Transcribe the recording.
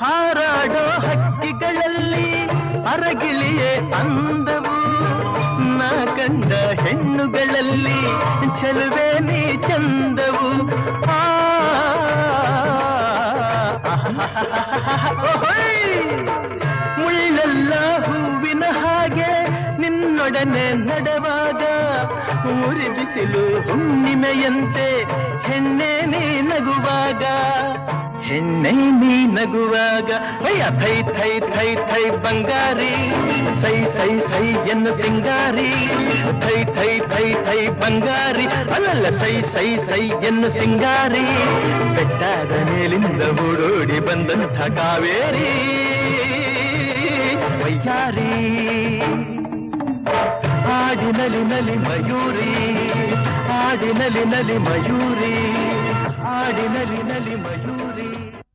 ಹಾರಾಡೋ ಹಕ್ಕಿಗಳಲ್ಲಿ ಅರಗಿಳಿಯೇ ಅಂದವು ನಾ ಕಂಡ ಹೆಣ್ಣುಗಳಲ್ಲಿ ಚೆಲುವೆ ನೀ ಚಂದವು ಆ ಹೂವಿನ ಹಾಗೆ ನಿನ್ನೊಡನೆ ನಡೆವಾಗ ಮೂರಿ ಬಿಸಿಲು ಹುಣ್ಣಿಮೆಯಂತೆ ಹೆಣ್ಣೆ ನೀ ನಗುವಾಗ ಹೆಣ್ಣೆ ನೀ ನಗುವಾಗ ಅಯ್ಯ ಥೈ ಥೈ ಥೈ ಥೈ ಬಂಗಾರಿ. ಸೈ ಸೈ ಸೈ, ಎನ್ನು ಸಿಂಗಾರಿ. ಥೈ ಥೈ ಥೈ ಥೈ ಬಂಗಾರಿ. ಅಲ್ಲಲ್ಲ, ಸೈ ಸೈ ಸೈ, ಎನ್ನು ಸಿಂಗಾರಿ. ಬೆಟ್ಟಾದ ಮೇಲಿಂದ ಓಡೋಡಿ ಬಂದಂಥ ಕಾವೇರಿ. ವಯ್ಯಾರಿ. ಹಾಡಿನಲಿ ನಲಿ ಮಯೂರಿ ಹಾಡಿನಲಿ ನಲಿ ಮಯೂರಿ. ಹಾಡಿನಲಿ ನಲಿ ಮಯೂರಿ.